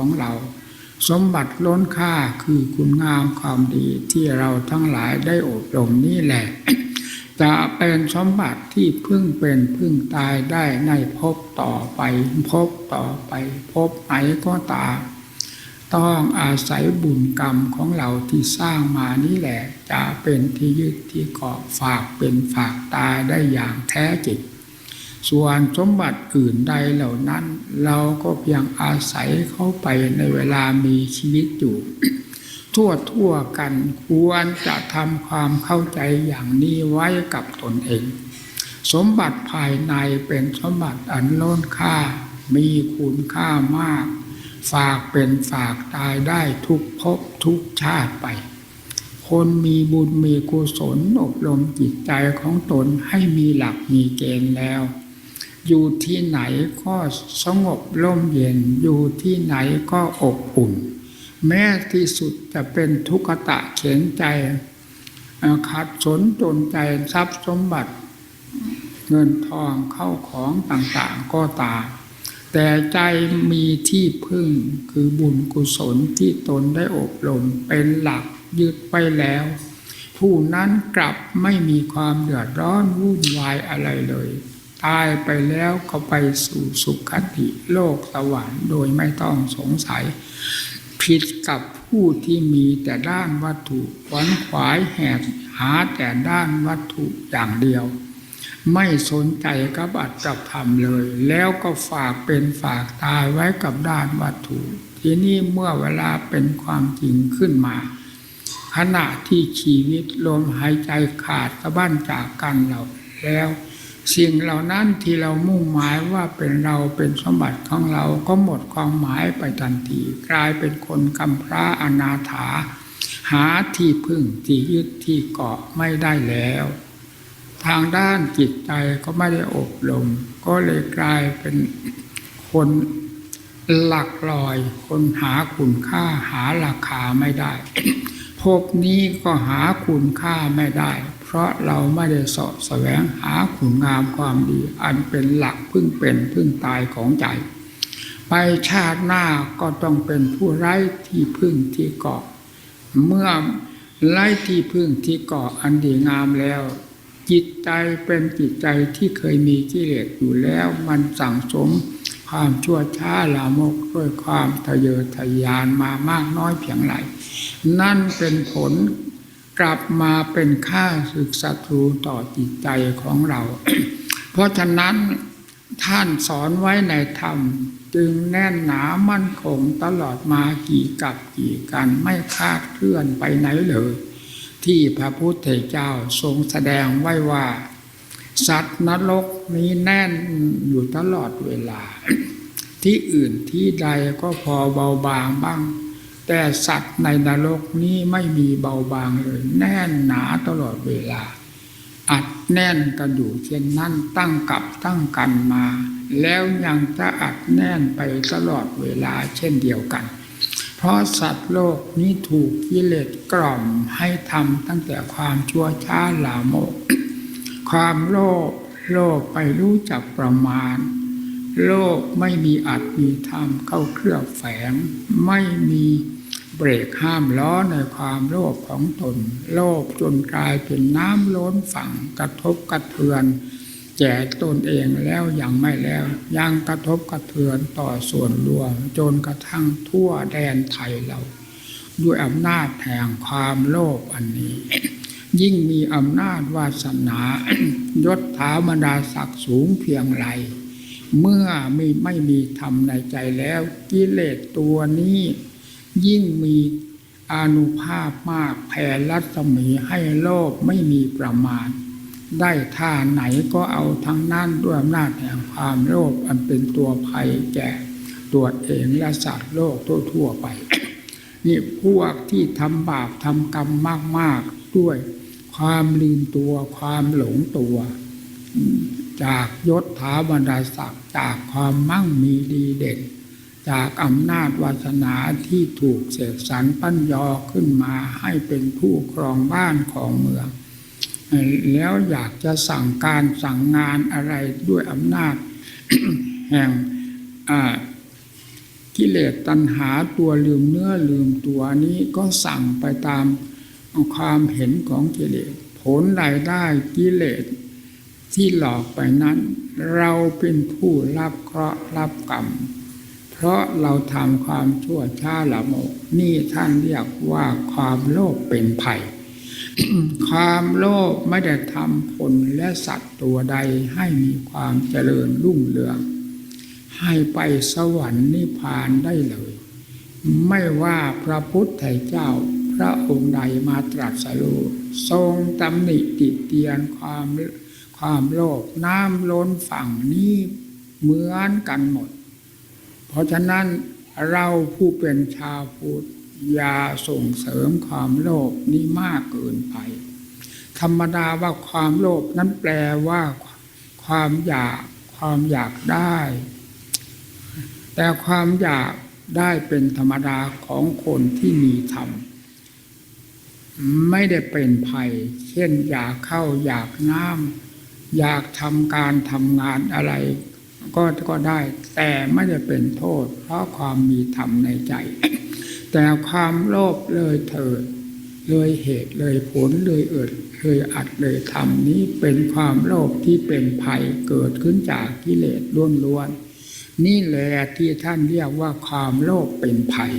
ของเรา สมบัติล้นค่าคือคุณงามความดีที่เราทั้งหลายได้อบรมนี่แหละ จะเป็นสมบัติที่พึ่งเป็นพึ่งตายได้ในภพต่อไปภพต่อไปภพไหนก็ตามต้องอาศัยบุญกรรมของเราที่สร้างมานี่แหละ จะเป็นที่ยึดที่เกาะฝากเป็นฝากตายได้อย่างแท้จริง ส่วนสมบัติอื่นใดเหล่านั้น เราก็เพียงอาศัยเข้าไปในเวลามีชีวิตอยู่ ทั่วทั่วกันควรจะทำความเข้าใจอย่างนี้ไว้กับตนเอง สมบัติภายในเป็นสมบัติอันล้นค่า มีคุณค่ามาก ฝากเป็นฝากตายได้ทุกภพทุกชาติไปคนมีบุญมีกุศลอบรมจิตใจของตนให้มีหลักมีเกณฑ์แล้ว อยู่ที่ไหนก็สงบร่มเย็น อยู่ที่ไหนก็อบอุ่น แม้ที่สุดจะเป็นทุกขตะเข็นใจอ่อขัดสนจนใจทรัพย์สมบัติ เงินทองเข้าของต่างๆก็ตามแต่ใจมีที่พึ่งคือบุญกุศลที่ตนได้อบรมเป็นหลักยึดไปแล้ว ผู้นั้นกลับไม่มีความเดือดร้อนวุ่นวายอะไรเลย ตายไปแล้วก็ไปสู่สุขติโลกสวรรค์โดยไม่ต้องสงสัย ผิดกับผู้ที่มีแต่ด้านวัตถุขวนขวายแหกหาแต่ด้านวัตถุอย่างเดียว ไม่สนใจกับอัตกับธรรมเลย แล้วก็ฝากเป็นฝากตายไว้กับด้านวัตถุ ทีนี้เมื่อเวลาเป็นความจริงขึ้นมา ขณะที่ชีวิตลมหายใจขาดสะบั้นจากกันเราแล้ว สิ่งเหล่านั้นที่เรามุ่งหมายว่าเป็นเราเป็นสมบัติของเราก็หมดความหมายไปทันที กลายเป็นคนกำพร้าอนาถา หาที่พึ่งที่ยึดที่เกาะไม่ได้แล้ว ทางด้านจิตใจก็ไม่ได้อบรมก็เลยกลายเป็นคนหลักลอย คนหาคุณค่าหาราคาไม่ได้ภพนี้ก็หาคุณค่าไม่ได้ เพราะเราไม่ได้สาะแสวงหาคุณงามความดี อันเป็นหลักพึ่งเป็นพึ่งตายของใจ ไปชาติหน้าก็ต้องเป็นผู้ไร้ที่พึ่งที่เกาะ เมื่อไร้ที่พึ่งที่เกาะอันดีงามแล้ว จิตใจเป็นจิตใจที่เคยมีกิเลสอยู่แล้วมันสั่งสมความชั่วช้าลามกด้วยความทะเยอทะยานมามากน้อยเพียงไรนั่นเป็นผล กลับมาเป็นค่าศึกศัตรูต่อจิตใจของเรา เพราะฉะนั้นท่านสอนไว้ในธรรม จึงแน่นหนามั่นคงตลอดมากี่กับกี่กันไม่คลาดเคลื่อนไปไหนเลย ที่พระพุทธเจ้าทรงแสดงไว้ว่า สัตว์นรกนี้แน่นอยู่ตลอดเวลา ที่อื่นที่ใดก็พอเบาบางบ้าง แต่สัตว์ในนรกนี้ไม่มีเบาบางเลย แน่นหนาตลอดเวลา อัดแน่นกันอยู่เช่นนั้นตั้งกับตั้งกันมา แล้วยังจะอัดแน่นไปตลอดเวลาเช่นเดียวกัน เพราะสัตว์โลกนี้ถูกกิเลสกล่อมให้ทำตั้งแต่ความชั่วช้าลามก ความโลภโลภไปรู้จักประมาณ โลกไม่มีอัดมีธรรมเข้าเคลือบแฝง ไม่มีเบรกห้ามล้อในความโลภของตน โลภจนกลายเป็นน้ำล้นฝั่งกระทบกระเทือนแก่ตนเองแล้วยังไม่แล้ว ยังกระทบกระเทือนต่อส่วนรวมจนกระทั่งทั่วแดนไทยเรา ด้วยอำนาจแห่งความโลภอันนี้ ยิ่งมีอำนาจวาสนายศถาบรรดาศักดิ์สูงเพียงไร เมื่อไม่ไม่มีธรรมในใจแล้ว กิเลสตัวนี้ ยิ่งมีอนุภาพมากแผ่รัศมีให้โลภไม่มีประมาณ ได้ท่าไหนก็เอาทั้งนั้นด้วยอำนาจแห่งความโลภอันเป็นตัวภัยแก่ตัวเองและสัตว์โลกทั่วๆไป นี่พวกที่ทำบาปทำกรรมมาก ๆ ด้วย ความลืมตัวความหลงตัว จากยศถาบรรดาศักดิ์จากความมั่งมีดีเด่น จากอำนาจวาสนาที่ถูกเสกสรรปั้นยอขึ้นมาให้เป็นผู้ครองบ้านของเมือง แล้วอยากจะสั่งการสั่งงานอะไรด้วยอำนาจ แห่งกิเลสตัณหาตัวลืมเนื้อลืมตัวนี้ก็สั่งไปตามความเห็นของกิเลสผลใดได้กิเลส ที่หลอกไปนั้น เราเป็นผู้รับเคราะห์รับกรรม เพราะเราทำความชั่วช้าละโมกนี่ท่านเรียกว่าความโลภเป็นภัย ความโลภไม่ได้ทำผลและสัตว์ตัวใดให้มีความเจริญรุ่งเรือง ให้ไปสวรรค์นิพพานได้เลย ไม่ว่าพระพุทธเจ้าพระองค์ใดมาตรัสรู้ทรงตำหนิติเตียนความ ความโลภน้ำล้นฝั่งนี้เหมือนกันหมด เพราะฉะนั้นเราผู้เป็นชาวพุทธอย่าส่งเสริมความโลภนี้มากเกินไป ธรรมดาว่าความโลภนั้นแปลว่า ความอยากความอยากได้ แต่ความอยากได้เป็นธรรมดาของคนที่มีธรรมไม่ได้เป็นภัย เช่นอยากเข้าอยากน้ำ อยากทำการทำงานอะไร ก็ก็ได้ แต่ไม่ได้เป็นโทษ เพราะความมีธรรมในใจ แต่ความโลภเลยเถิด เลยเหตุเลยผลเลยเอิดเลยอัดเลยทำนี้เป็นความโลภที่เป็นภัยเกิดขึ้นจากกิเลสล้วนๆนี่แหละที่ท่านเรียกว่าความโลภเป็นภัย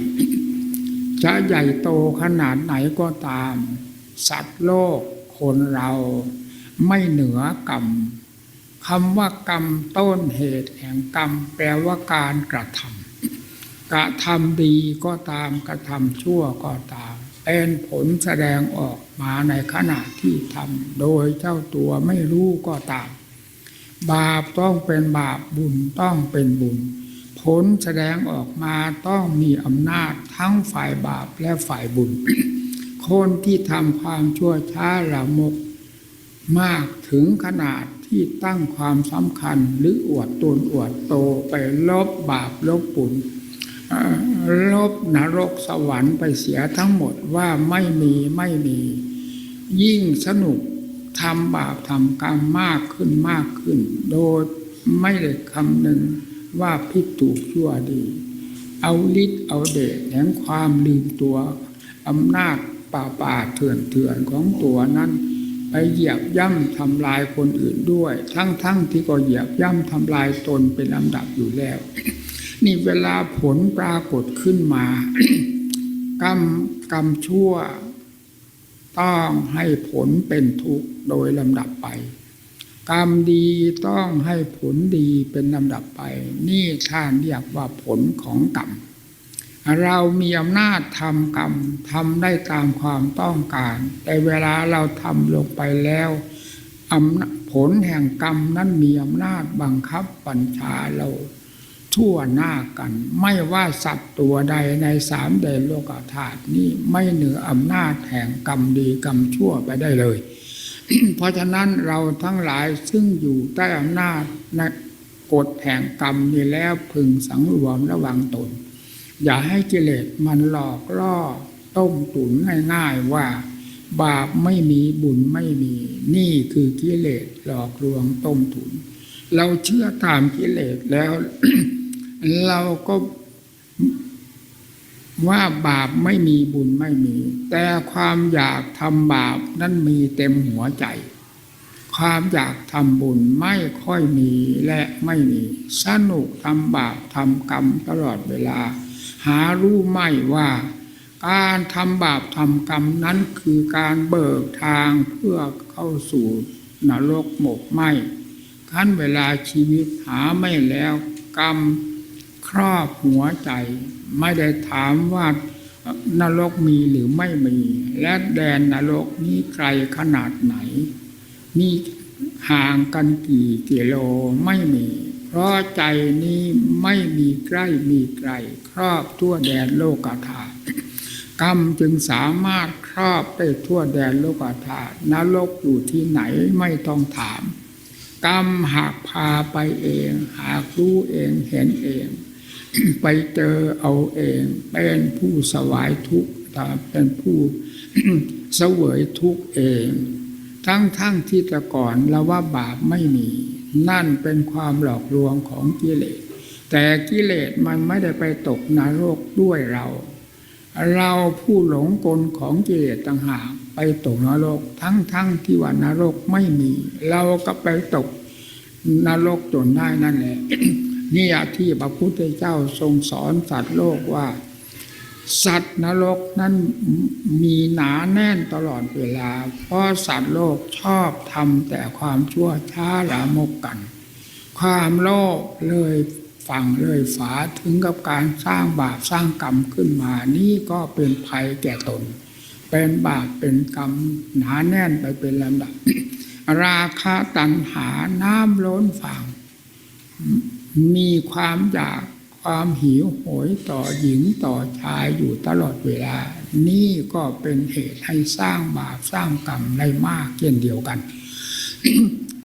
จะใหญ่โตขนาดไหนก็ตาม สัตว์โลกคนเรา ไม่เหนือกรรมคำว่ากรรมต้นเหตุแห่งกรรม แปลว่าการกระทำกระทำดีก็ตามกระทำชั่วก็ตาม เป็นผลแสดงออกมาในขณะที่ทำโดยเจ้าตัวไม่รู้ก็ตาม บาปต้องเป็นบาปบุญต้องเป็นบุญ ผลแสดงออกมาต้องมีอำนาจทั้งฝ่ายบาปและฝ่ายบุญ คนที่ทำความชั่วช้าละมก มากถึงขนาดที่ตั้งความสำคัญหรืออวดตนอวดโตไปลบบาปลบบุญเอ่อลบนรกสวรรค์ไปเสียทั้งหมดว่าไม่มีไม่มี ยิ่งสนุกทำบาปทำกรรมมากขึ้นมากขึ้น โดยไม่ได้คำหนึ่งว่าพิดถูกชั่วดี เอาฤทธิ์เอาเดชแห่งความลืมตัวอำนาจป่าป่าเถื่อนเถื่อนของตัวนั้น ไปเหยียบย่ำทำลายคนอื่นด้วย ทั้งๆทที่ก็เหยียบย่ำทำลายตนเป็นลำดับอยู่แล้ว นี่เวลาผลปรากฏขึ้นมากรรมกรรมชั่ว ต้องให้ผลเป็นทุกข์โดยลำดับไป กรรมดีต้องให้ผลดีเป็นลำดับไป นี่ท่านเรียกว่าผลของกรรม เรามีอำนาจทำกรรมทำได้ตามความต้องการ แต่เวลาเราทำลงไปแล้วอำนาจผลแห่งกรรมนั้นมีอำนาจบังคับบัญชาเราทั่วหน้ากัน ไม่ว่าสัตว์ตัวใดในสามแดนโลกธาตุนี้ไม่เหนืออำนาจแห่งกรรมดีกรรมชั่วไปได้เลย เพราะฉะนั้นเราทั้งหลายซึ่งอยู่ใต้อำนาจในกฎแห่งกรรมนี้แล้วพึงสังรวมระวังตน อย่าให้กิเลสมันหลอกล่อต้มตุ๋นง่ายๆว่า บาปไม่มีบุญไม่มี นี่คือกิเลสหลอกลวงต้มตุ๋นเราเชื่อตามกิเลสแล้ว เราก็ว่าบาปไม่มีบุญไม่มี แต่ความอยากทำบาปนั้นมีเต็มหัวใจ ความอยากทำบุญไม่ค่อยมีและไม่มี สนุกทำบาปทำกรรมตลอดเวลา หารู้ไม่ว่า การทำบาปทำกรรมนั้นคือการเบิกทางเพื่อเข้าสู่นรกหมกไหมขั้นเวลาชีวิตหาไม่แล้วกรรมครอบหัวใจ ไม่ได้ถามว่านรกมีหรือไม่มี และแดนนรกนี้ไกลขนาดไหนมีห่างกันกี่กิโลไม่มี เพราะใจนี้ไม่มีใกล้มีไกล ครอบทั่วแดนโลกธาตุกรรมจึงสามารถครอบได้ทั่วแดนโลกธาตุนรกอยู่ที่ไหนไม่ต้องถาม กรรมหากพาไปเอง หากรู้เองเห็นเอง ไปเจอเอาเองเป็นผู้สวายทุกข์เป็นผู้เสวยทุกข์เอง ทั้งทั้งที่แต่ก่อนเราว่าบาปไม่มี นั่นเป็นความหลอกลวงของกิเลส แต่กิเลสมันไม่ได้ไปตกนรกด้วยเรา เราผู้หลงกลของกิเลสต่างหากไปตกนรกทั้งทั้งๆที่ว่านรกไม่มี เราก็ไปตกนรกจนได้นั่นแหละนี่ที่พระพุทธเจ้าทรงสอนสัตว์โลกว่า สัตว์นรกนั้นมีหนาแน่นตลอดเวลา เพราะสัตว์โลกชอบทำแต่ความชั่วช้าลามกกัน ความโลภเลยฝังเลยฝาถึงกับการสร้างบาปสร้างกรรมขึ้นมา นี่ก็เป็นภัยแก่ตน เป็นบาปเป็นกรรมหนาแน่นไปเป็นลำดับ ราคะตัณหาน้ำล้นฝั่งมีความอยาก ความหิวโหยต่อหญิงต่อชายอยู่ตลอดเวลา นี่ก็เป็นเหตุให้สร้างบาปสร้างกรรมได้มากเช่นเดียวกัน